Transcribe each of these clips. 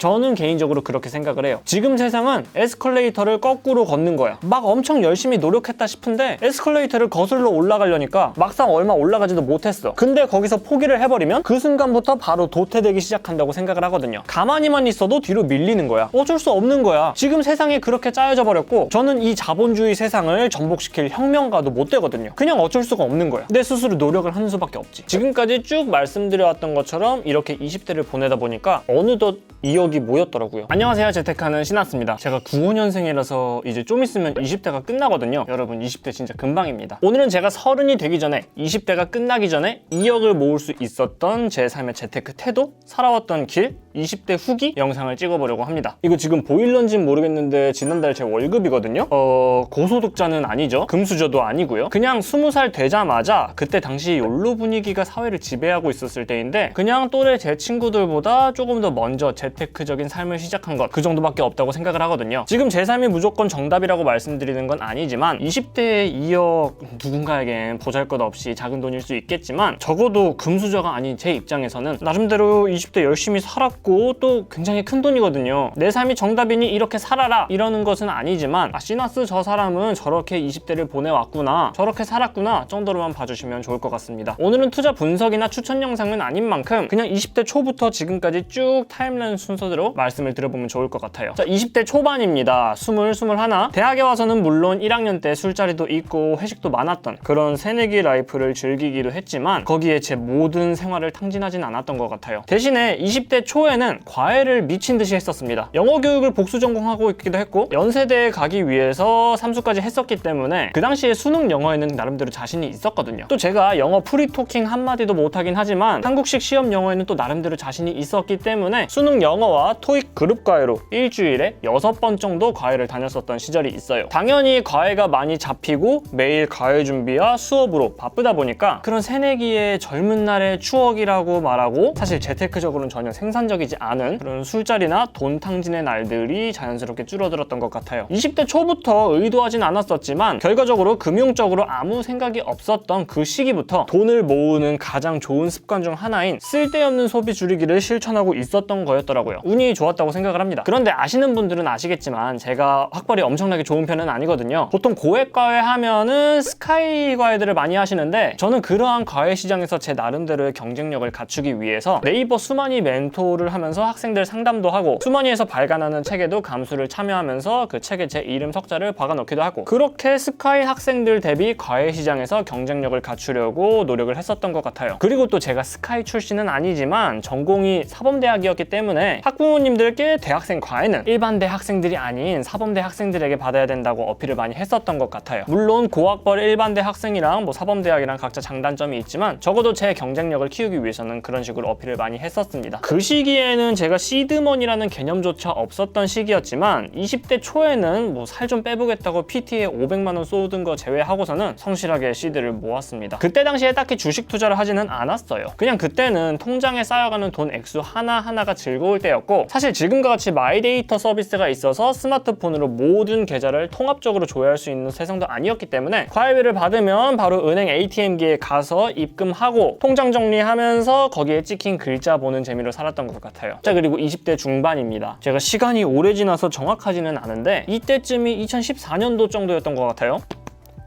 저는 개인적으로 그렇게 생각을 해요. 지금 세상은 에스컬레이터를 거꾸로 걷는 거야. 막 엄청 열심히 노력했다 싶은데 에스컬레이터를 거슬러 올라가려니까 막상 얼마 올라가지도 못했어. 근데 거기서 포기를 해버리면 그 순간부터 바로 도태되기 시작한다고 생각을 하거든요. 가만히만 있어도 뒤로 밀리는 거야. 어쩔 수 없는 거야. 지금 세상이 그렇게 짜여져 버렸고 저는 이 자본주의 세상을 전복시킬 혁명가도 못 되거든요. 그냥 어쩔 수가 없는 거야. 내 스스로 노력을 하는 수밖에 없지. 지금까지 쭉 말씀드려왔던 것처럼 이렇게 20대를 보내다 보니까 어느덧 2억이 모였더라고요. 안녕하세요. 재테크하는 신하스입니다. 제가 95년생이라서 이제 좀 있으면 20대가 끝나거든요. 여러분 20대 진짜 금방입니다. 오늘은 제가 서른이 되기 전에 20대가 끝나기 전에 2억을 모을 수 있었던 제 삶의 재테크 태도, 살아왔던 길, 20대 후기 영상을 찍어보려고 합니다. 이거 지금 보일런지는 모르겠는데 지난달 제 월급이거든요. 어 고소득자는 아니죠. 금수저도 아니고요. 그냥 20살 되자마자 그때 당시 욜로 분위기가 사회를 지배하고 있었을 때인데 그냥 또래 제 친구들보다 조금 더 먼저 재테크적인 삶을 시작한 것 그 정도밖에 없다고 생각을 하거든요. 지금 제 삶이 무조건 정답이라고 말씀드리는 건 아니지만 20대에 2억 누군가에겐 보잘것없이 작은 돈일 수 있겠지만 적어도 금수저가 아닌 제 입장에서는 나름대로 20대 열심히 살았고 또 굉장히 큰 돈이거든요. 내 삶이 정답이니 이렇게 살아라 이러는 것은 아니지만 아 시나스 저 사람은 저렇게 20대를 보내왔구나 저렇게 살았구나 정도로만 봐주시면 좋을 것 같습니다. 오늘은 투자 분석이나 추천 영상은 아닌 만큼 그냥 20대 초부터 지금까지 쭉 타임라인 순서대로 말씀을 드려보면 좋을 것 같아요. 자 20대 초반입니다. 20, 21 대학에 와서는 물론 1학년 때 술자리도 있고 회식도 많았던 그런 새내기 라이프를 즐기기도 했지만 거기에 제 모든 생활을 탕진하진 않았던 것 같아요. 대신에 20대 초에는 과외를 미친 듯이 했었습니다. 영어 교육을 복수 전공하고 있기도 했고 연세대에 가기 위해서 삼수까지 했었기 때문에 그 당시에 수능 영어에는 나름대로 자신이 있었거든요. 또 제가 영어 프리토킹 한마디도 못하긴 하지만 한국식 시험 영어에는 또 나름대로 자신이 있었기 때문에 수능 영어와 토익 그룹 과외로 일주일에 6번 정도 과외를 다녔었던 시절이 있어요. 당연히 과외가 많이 잡히고 매일 과외 준비와 수업으로 바쁘다 보니까 그런 새내기의 젊은 날의 추억이라고 말하고 사실 재테크적으로는 전혀 생산적이지 않은 그런 술자리나 돈 탕진의 날들이 자연스럽게 줄어들었던 것 같아요. 20대 초부터 의도하진 않았었지만 결과적으로 금융적으로 아무 생각이 없었던 그 시기부터 돈을 모으는 가장 좋은 습관 중 하나인 쓸데없는 소비 줄이기를 실천하고 있었던 거였더라고요. 운이 좋았다고 생각을 합니다. 그런데 아시는 분들은 아시겠지만 제가 학벌이 엄청나게 좋은 편은 아니거든요. 보통 고액 과외 하면은 스카이 과외들을 많이 하시는데 저는 그러한 과외 시장에서 제 나름대로의 경쟁력을 갖추기 위해서 네이버 수만이 멘토를 하면서 학생들 상담도 하고 수만이에서 발간하는 책에도 감수를 참여하면서 그 책에 제 이름 석자를 박아넣기도 하고 그렇게 스카이 학생들 대비 과외 시장에서 경쟁력을 갖추려고 노력을 했었던 것 같아요. 그리고 또 제가 스카이 출신은 아니지만 전공이 사범대학이었기 때문에 학부모님들께 대학생 과외는 일반 대 학생들이 아닌 사범대 학생들에게 받아야 된다고 어필을 많이 했었던 것 같아요. 물론 고학벌 일반대 학생이랑 뭐 사범대학이랑 각자 장단점이 있지만 적어도 제 경쟁력을 키우기 위해서는 그런 식으로 어필을 많이 했었습니다. 그 시기에는 제가 시드머니라는 개념조차 없었던 시기였지만 20대 초에는 뭐 살 좀 빼보겠다고 PT에 500만 원 쏟은 거 제외하고서는 성실하게 시드를 모았습니다. 그때 당시에 딱히 주식 투자를 하지는 않았어요. 그냥 그때는 통장에 쌓여가는 돈 액수 하나하나가 즐거울 때였고 사실 지금과 같이 마이데이터 서비스가 있어서 스마트폰으로 모든 계좌를 통합적으로 조회할 수 있는 세상도 아니었기 때문에 과외비를 받으면 바로 은행 ATM기에 가서 입금하고 통장 정리하면서 거기에 찍힌 글자 보는 재미로 살았던 것 같아요. 자 그리고 20대 중반입니다. 제가 시간이 오래 지나서 정확하지는 않은데 이때쯤이 2014년도 정도였던 것 같아요.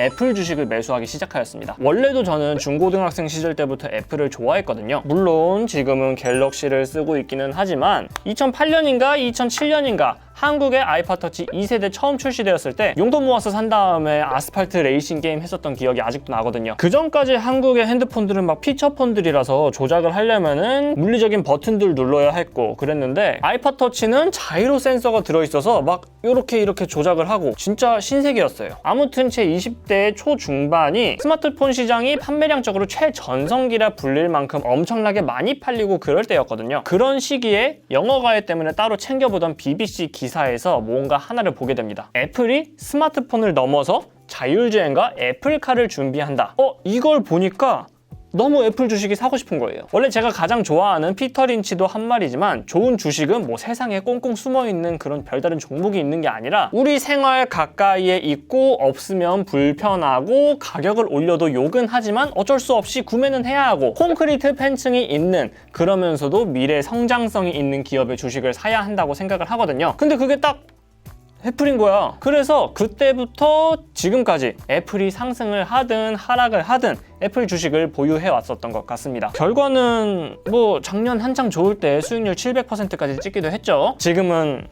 애플 주식을 매수하기 시작하였습니다. 원래도 저는 중고등학생 시절 때부터 애플을 좋아했거든요. 물론 지금은 갤럭시를 쓰고 있기는 하지만 2008년인가 2007년인가 한국의 아이팟 터치 2세대 처음 출시되었을 때 용돈 모아서 산 다음에 아스팔트 레이싱 게임 했었던 기억이 아직도 나거든요. 그 전까지 한국의 핸드폰들은 막 피처폰들이라서 조작을 하려면은 물리적인 버튼들 눌러야 했고 그랬는데 아이팟 터치는 자이로 센서가 들어있어서 막 이렇게 이렇게 조작을 하고 진짜 신세계였어요. 아무튼 제 20대 초중반이 스마트폰 시장이 판매량적으로 최전성기라 불릴 만큼 엄청나게 많이 팔리고 그럴 때였거든요. 그런 시기에 영어 과외 때문에 따로 챙겨보던 BBC 기 사에서 뭔가 하나를 보게 됩니다. 애플이 스마트폰을 넘어서 자율주행과 애플카를 준비한다. 어, 이걸 보니까 너무 애플 주식이 사고 싶은 거예요. 원래 제가 가장 좋아하는 피터 린치도 한 말이지만 좋은 주식은 뭐 세상에 꽁꽁 숨어 있는 그런 별다른 종목이 있는 게 아니라 우리 생활 가까이에 있고 없으면 불편하고 가격을 올려도 욕은 하지만 어쩔 수 없이 구매는 해야 하고 콘크리트 팬층이 있는 그러면서도 미래 성장성이 있는 기업의 주식을 사야 한다고 생각을 하거든요. 근데 그게 딱 애플인 거야. 그래서 그때부터 지금까지 애플이 상승을 하든 하락을 하든 애플 주식을 보유해 왔었던 것 같습니다. 결과는 뭐 작년 한창 좋을 때 수익률 700%까지 찍기도 했죠. 지금은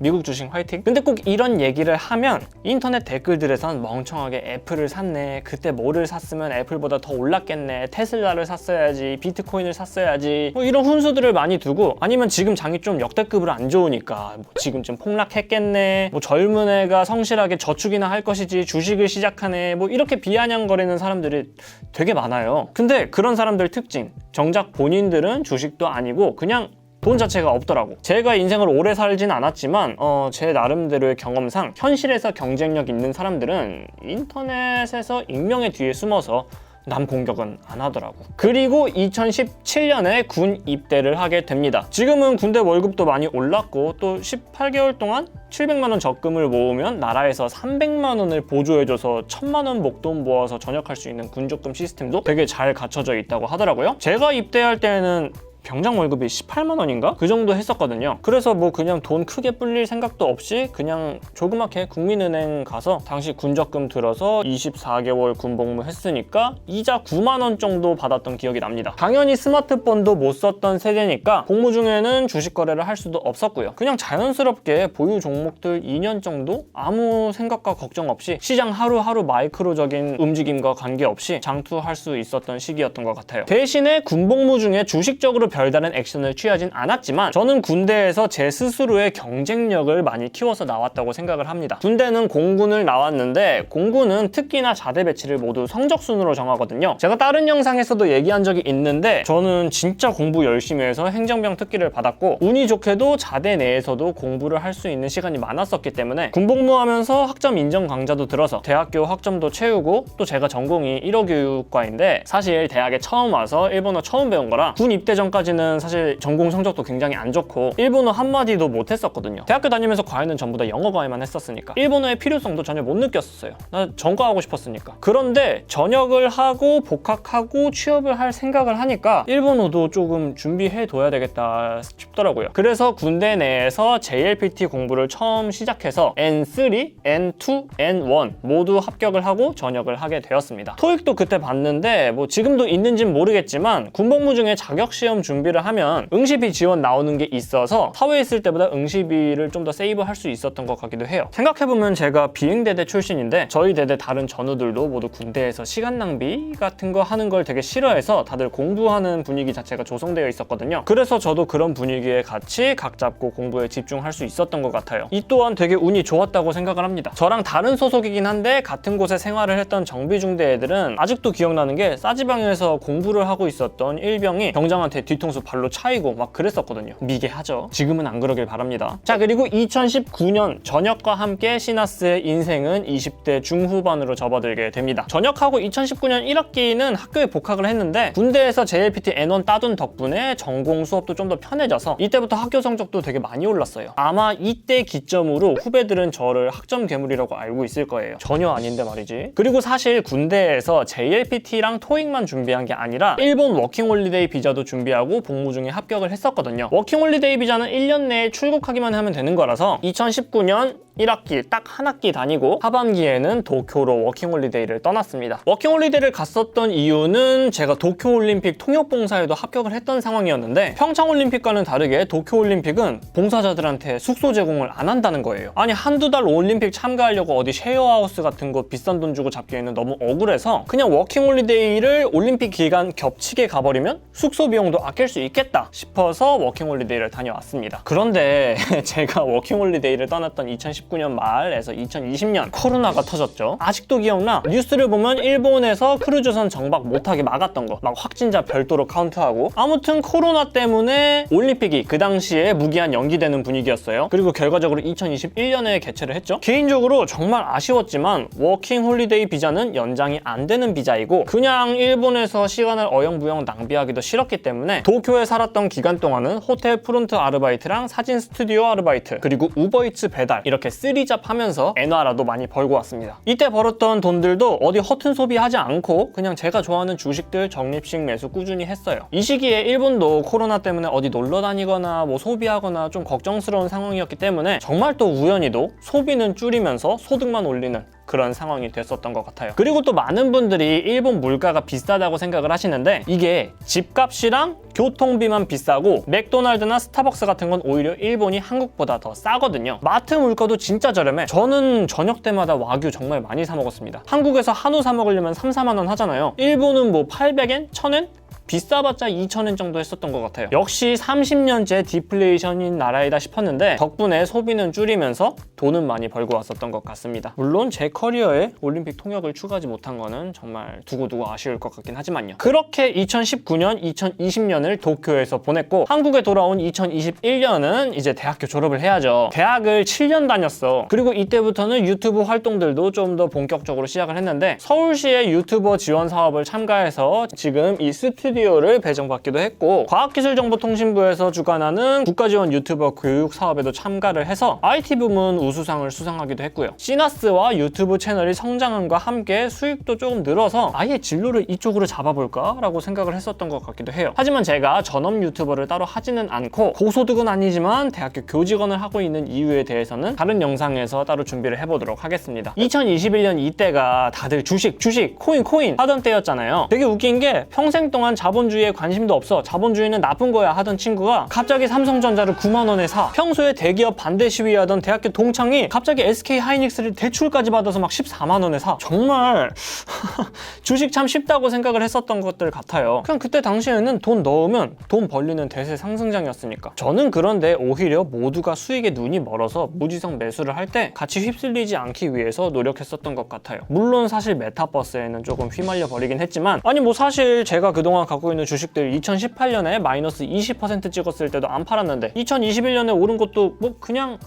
미국 주식 화이팅. 근데 꼭 이런 얘기를 하면 인터넷 댓글들에선 멍청하게 애플을 샀네. 그때 뭐를 샀으면 애플보다 더 올랐겠네. 테슬라를 샀어야지. 비트코인을 샀어야지. 뭐 이런 훈수들을 많이 두고 아니면 지금 장이 좀 역대급으로 안 좋으니까 뭐 지금쯤 폭락했겠네. 뭐 젊은 애가 성실하게 저축이나 할 것이지 주식을 시작하네. 뭐 이렇게 비아냥거리는 사람들이 되게 많아요. 근데 그런 사람들 특징. 정작 본인들은 주식도 아니고 그냥 돈 자체가 없더라고. 제가 인생을 오래 살진 않았지만 어, 제 나름대로의 경험상 현실에서 경쟁력 있는 사람들은 인터넷에서 익명의 뒤에 숨어서 남 공격은 안 하더라고. 그리고 2017년에 군 입대를 하게 됩니다. 지금은 군대 월급도 많이 올랐고 또 18개월 동안 700만 원 적금을 모으면 나라에서 300만 원을 보조해줘서 1000만 원 목돈 모아서 전역할 수 있는 군적금 시스템도 되게 잘 갖춰져 있다고 하더라고요. 제가 입대할 때는 병장 월급이 18만 원인가? 그 정도 했었거든요. 그래서 뭐 그냥 돈 크게 불릴 생각도 없이 그냥 조그맣게 국민은행 가서 당시 군적금 들어서 24개월 군복무 했으니까 이자 9만 원 정도 받았던 기억이 납니다. 당연히 스마트폰도 못 썼던 세대니까 복무 중에는 주식 거래를 할 수도 없었고요. 그냥 자연스럽게 보유 종목들 2년 정도 아무 생각과 걱정 없이 시장 하루하루 마이크로적인 움직임과 관계없이 장투할 수 있었던 시기였던 것 같아요. 대신에 군복무 중에 주식적으로 별다른 액션을 취하진 않았지만 저는 군대에서 제 스스로의 경쟁력을 많이 키워서 나왔다고 생각을 합니다. 군대는 공군을 나왔는데 공군은 특기나 자대 배치를 모두 성적 순으로 정하거든요. 제가 다른 영상에서도 얘기한 적이 있는데 저는 진짜 공부 열심히 해서 행정병 특기를 받았고 운이 좋게도 자대 내에서도 공부를 할 수 있는 시간이 많았었기 때문에 군복무하면서 학점 인정 강좌도 들어서 대학교 학점도 채우고 또 제가 전공이 1호 교육과인데 사실 대학에 처음 와서 일본어 처음 배운 거라 군 입대 전까지 는 사실 전공 성적도 굉장히 안 좋고 일본어 한마디도 못 했었거든요. 대학교 다니면서 과외는 전부 다 영어 과외만 했었으니까 일본어의 필요성도 전혀 못 느꼈었어요. 나 전과하고 싶었으니까. 그런데 전역을 하고 복학하고 취업을 할 생각을 하니까 일본어도 조금 준비해 둬야 되겠다 싶더라고요. 그래서 군대 내에서 JLPT 공부를 처음 시작해서 N3, N2, N1 모두 합격을 하고 전역을 하게 되었습니다. 토익도 그때 봤는데 뭐 지금도 있는지는 모르겠지만 군복무 중에 자격 시험 준비를 하면 응시비 지원 나오는 게 있어서 사회에 있을 때보다 응시비를 좀 더 세이브할 수 있었던 것 같기도 해요. 생각해보면 제가 비행대대 출신인데 저희 대대 다른 전우들도 모두 군대에서 시간 낭비 같은 거 하는 걸 되게 싫어해서 다들 공부하는 분위기 자체가 조성되어 있었거든요. 그래서 저도 그런 분위기에 같이 각 잡고 공부에 집중할 수 있었던 것 같아요. 이 또한 되게 운이 좋았다고 생각을 합니다. 저랑 다른 소속이긴 한데 같은 곳에 생활을 했던 정비중대 애들은 아직도 기억나는 게 싸지방에서 공부를 하고 있었던 일병이 병장한테 뒤 통수 발로 차이고 막 그랬었거든요. 미개하죠. 지금은 안 그러길 바랍니다. 자 그리고 2019년 전역과 함께 시나스의 인생은 20대 중후반으로 접어들게 됩니다. 전역하고 2019년 1학기는 학교에 복학을 했는데 군대에서 JLPT N1 따둔 덕분에 전공 수업도 좀 더 편해져서 이때부터 학교 성적도 되게 많이 올랐어요. 아마 이때 기점으로 후배들은 저를 학점 괴물이라고 알고 있을 거예요. 전혀 아닌데 말이지. 그리고 사실 군대에서 JLPT랑 토익만 준비한 게 아니라 일본 워킹홀리데이 비자도 준비하고 복무 중에 합격을 했었거든요. 워킹홀리데이 비자는 1년 내에 출국하기만 하면 되는 거라서 2019년 1학기 딱 한 학기 다니고 하반기에는 도쿄로 워킹홀리데이를 떠났습니다. 워킹홀리데이를 갔었던 이유는 제가 도쿄올림픽 통역봉사에도 합격을 했던 상황이었는데 평창올림픽과는 다르게 도쿄올림픽은 봉사자들한테 숙소 제공을 안 한다는 거예요. 아니 한두 달 올림픽 참가하려고 어디 쉐어하우스 같은 거 비싼 돈 주고 잡기에는 너무 억울해서 그냥 워킹홀리데이를 올림픽 기간 겹치게 가버리면 숙소 비용도 아낄 수 있겠다 싶어서 워킹홀리데이를 다녀왔습니다. 그런데 제가 워킹홀리데이를 떠났던 2019년 2019년 말에서 2020년 코로나가 터졌죠. 아직도 기억나? 뉴스를 보면 일본에서 크루즈선 정박 못하게 막았던 거. 막 확진자 별도로 카운트하고. 아무튼 코로나 때문에 올림픽이 그 당시에 무기한 연기되는 분위기였어요. 그리고 결과적으로 2021년에 개최를 했죠. 개인적으로 정말 아쉬웠지만 워킹 홀리데이 비자는 연장이 안 되는 비자이고 그냥 일본에서 시간을 어영부영 낭비하기도 싫었기 때문에 도쿄에 살았던 기간 동안은 호텔 프론트 아르바이트랑 사진 스튜디오 아르바이트 그리고 우버이츠 배달 이렇게 쓰리잡 하면서 엔화라도 많이 벌고 왔습니다. 이때 벌었던 돈들도 어디 허튼 소비하지 않고 그냥 제가 좋아하는 주식들 적립식 매수 꾸준히 했어요. 이 시기에 일본도 코로나 때문에 어디 놀러 다니거나 뭐 소비하거나 좀 걱정스러운 상황이었기 때문에 정말 또 우연히도 소비는 줄이면서 소득만 올리는 그런 상황이 됐었던 것 같아요. 그리고 또 많은 분들이 일본 물가가 비싸다고 생각을 하시는데 이게 집값이랑 교통비만 비싸고 맥도날드나 스타벅스 같은 건 오히려 일본이 한국보다 더 싸거든요. 마트 물가도 진짜 저렴해. 저는 저녁 때마다 와규 정말 많이 사 먹었습니다. 한국에서 한우 사 먹으려면 3, 4만 원 하잖아요. 일본은 뭐 800엔? 1000엔? 비싸봤자 2,000엔 정도 했었던 것 같아요. 역시 30년째 디플레이션인 나라이다 싶었는데 덕분에 소비는 줄이면서 돈은 많이 벌고 왔었던 것 같습니다. 물론 제 커리어에 올림픽 통역을 추가하지 못한 거는 정말 두고두고 아쉬울 것 같긴 하지만요. 그렇게 2019년, 2020년을 도쿄에서 보냈고 한국에 돌아온 2021년은 이제 대학교 졸업을 해야죠. 대학을 7년 다녔어. 그리고 이때부터는 유튜브 활동들도 좀 더 본격적으로 시작을 했는데 서울시의 유튜버 지원 사업을 참가해서 지금 이 스튜디오 스튜디오를 배정받기도 했고 과학기술정보통신부에서 주관하는 국가지원 유튜버 교육 사업에도 참가를 해서 IT 부문 우수상을 수상하기도 했고요. 시나스와 유튜브 채널이 성장함과 함께 수익도 조금 늘어서 아예 진로를 이쪽으로 잡아볼까? 라고 생각을 했었던 것 같기도 해요. 하지만 제가 전업 유튜버를 따로 하지는 않고 고소득은 아니지만 대학교 교직원을 하고 있는 이유에 대해서는 다른 영상에서 따로 준비를 해보도록 하겠습니다. 2021년 이때가 다들 주식, 주식, 코인, 코인 하던 때였잖아요. 되게 웃긴 게 평생 동안 자 본주의에 관심도 없어. 자본주의는 나쁜 거야 하던 친구가 갑자기 삼성전자를 9만 원에 사. 평소에 대기업 반대 시위하던 대학교 동창이 갑자기 SK 하이닉스를 대출까지 받아서 막 14만 원에 사. 정말 주식 참 쉽다고 생각을 했었던 것들 같아요. 그냥 그때 당시에는 돈 넣으면 돈 벌리는 대세 상승장이었으니까. 저는 그런데 오히려 모두가 수익에 눈이 멀어서 무지성 매수를 할 때 같이 휩쓸리지 않기 위해서 노력했었던 것 같아요. 물론 사실 메타버스에는 조금 휘말려 버리긴 했지만 아니 뭐 사실 제가 그동안 갖고 있는 주식들 2018년에 마이너스 20% 찍었을 때도 안 팔았는데 2021년에 오른 것도 뭐 그냥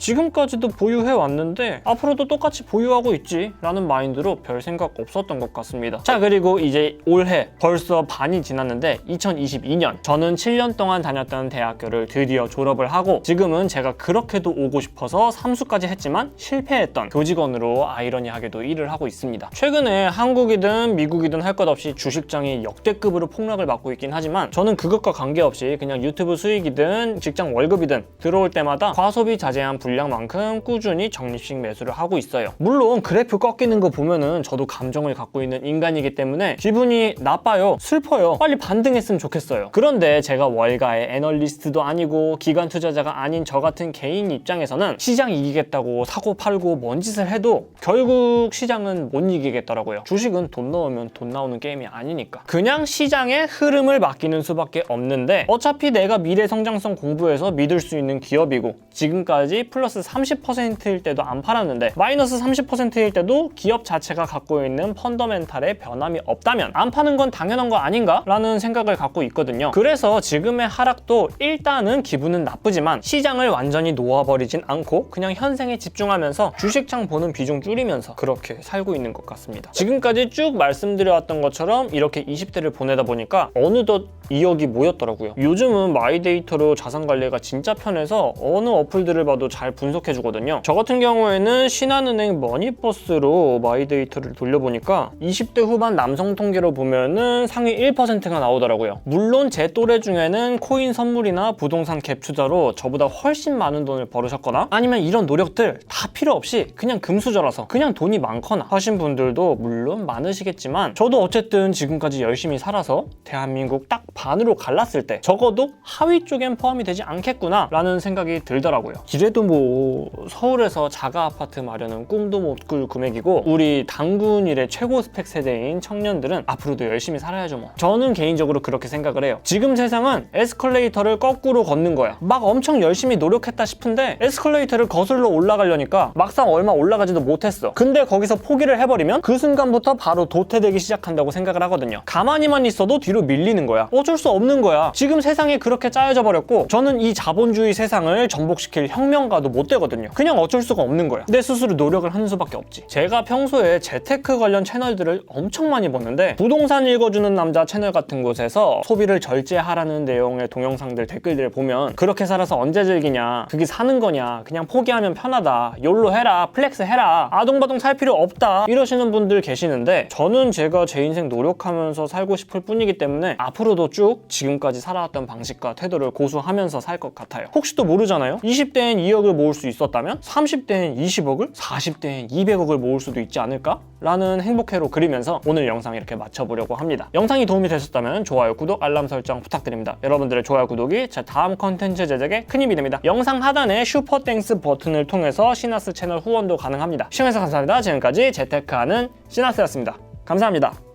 지금까지도 보유해 왔는데 앞으로도 똑같이 보유하고 있지 라는 마인드로 별 생각 없었던 것 같습니다. 자 그리고 이제 올해 벌써 반이 지났는데 2022년. 저는 7년 동안 다녔던 대학교를 드디어 졸업을 하고 지금은 제가 그렇게도 오고 싶어서 삼수까지 했지만 실패했던 교직원으로 아이러니하게도 일을 하고 있습니다. 최근에 한국이든 미국이든 할 것 없이 주식장이 역대급으로 폭락을 맞고 있긴 하지만 저는 그것과 관계없이 그냥 유튜브 수익이든 직장 월급이든 들어올 때마다 과소비 자제한 분량만큼 꾸준히 적립식 매수를 하고 있어요. 물론 그래프 꺾이는 거 보면은 저도 감정을 갖고 있는 인간이기 때문에 기분이 나빠요. 슬퍼요. 빨리 반등했으면 좋겠어요. 그런데 제가 월가의 애널리스트도 아니고 기관 투자자가 아닌 저 같은 개인 입장에서는 시장 이기겠다고 사고 팔고 뭔 짓을 해도 결국 시장은 못 이기겠더라고요. 주식은 돈 넣으면 돈 나오는 게임이 아니니까. 그냥 시장의 흐름을 맡기는 수밖에 없는데 어차피 내가 미래 성장성 공부해서 믿을 수 있는 기업이고 지금까지 플러스 30%일 때도 안 팔았는데 마이너스 30%일 때도 기업 자체가 갖고 있는 펀더멘탈에 변함이 없다면 안 파는 건 당연한 거 아닌가? 라는 생각을 갖고 있거든요. 그래서 지금의 하락도 일단은 기분은 나쁘지만 시장을 완전히 놓아버리진 않고 그냥 현생에 집중하면서 주식창 보는 비중 줄이면서 그렇게 살고 있는 것 같습니다. 지금까지 쭉 말씀드려왔던 것처럼 이렇게 20대를 보내다 보니까 어느덧 2억이 모였더라고요. 요즘은 마이데이터로 자산 관리가 진짜 편해서 어느 어플들을 봐도 잘 분석해 주거든요. 저 같은 경우에는 신한은행 머니버스로 마이데이터를 돌려보니까 20대 후반 남성 통계로 보면은 상위 1%가 나오더라고요. 물론 제 또래 중에는 코인 선물이나 부동산 갭 투자로 저보다 훨씬 많은 돈을 벌으셨거나 아니면 이런 노력들 다 필요 없이 그냥 금수저라서 그냥 돈이 많거나 하신 분들도 물론 많으시겠지만 저도 어쨌든 지금까지 열심히 살아서 대한민국 딱 반으로 갈랐을 때 적어도 하위 쪽엔 포함이 되지 않겠구나 라는 생각이 들더라고요. 이래도 뭐 서울에서 자가 아파트 마련은 꿈도 못 꿀 금액이고 우리 당군 일의 최고 스펙 세대인 청년들은 앞으로도 열심히 살아야죠 뭐. 저는 개인적으로 그렇게 생각을 해요. 지금 세상은 에스컬레이터를 거꾸로 걷는 거야. 막 엄청 열심히 노력했다 싶은데 에스컬레이터를 거슬러 올라가려니까 막상 얼마 올라가지도 못했어. 근데 거기서 포기를 해버리면 그 순간부터 바로 도태되기 시작한다고 생각을 하거든요. 가만히만 있어도 뒤로 밀리는 거야. 어쩔 수 없는 거야. 지금 세상이 그렇게 짜여져 버렸고 저는 이 자본주의 세상을 전복시킬 혁명가도 못 되거든요. 그냥 어쩔 수가 없는 거야. 내 스스로 노력을 하는 수밖에 없지. 제가 평소에 재테크 관련 채널들을 엄청 많이 보는데 부동산 읽어주는 남자 채널 같은 곳에서 소비를 절제하라는 내용의 동영상들 댓글들을 보면 그렇게 살아서 언제 즐기냐 그게 사는 거냐 그냥 포기하면 편하다 욜로 해라 플렉스 해라 아동바동 살 필요 없다 이러시는 분들 계시는데 저는 제가 제 인생 노력하면서 살고 싶을 뿐이기 때문에 앞으로도 쭉 지금까지 살아왔던 방식과 태도를 고수하면서 살 것 같아요. 혹시 또 모르잖아요? 20대엔 2억을 모을 수 있었다면 30대엔 20억을 40대엔 200억을 모을 수도 있지 않을까? 라는 행복회로 그리면서 오늘 영상 이렇게 마쳐보려고 합니다. 영상이 도움이 되셨다면 좋아요 구독 알람 설정 부탁드립니다. 여러분들의 좋아요 구독이 제 다음 컨텐츠 제작에 큰 힘이 됩니다. 영상 하단에 슈퍼땡스 버튼을 통해서 시나스 채널 후원도 가능합니다. 시청해주셔서 감사합니다. 지금까지 재테크하는 시나스였습니다. 감사합니다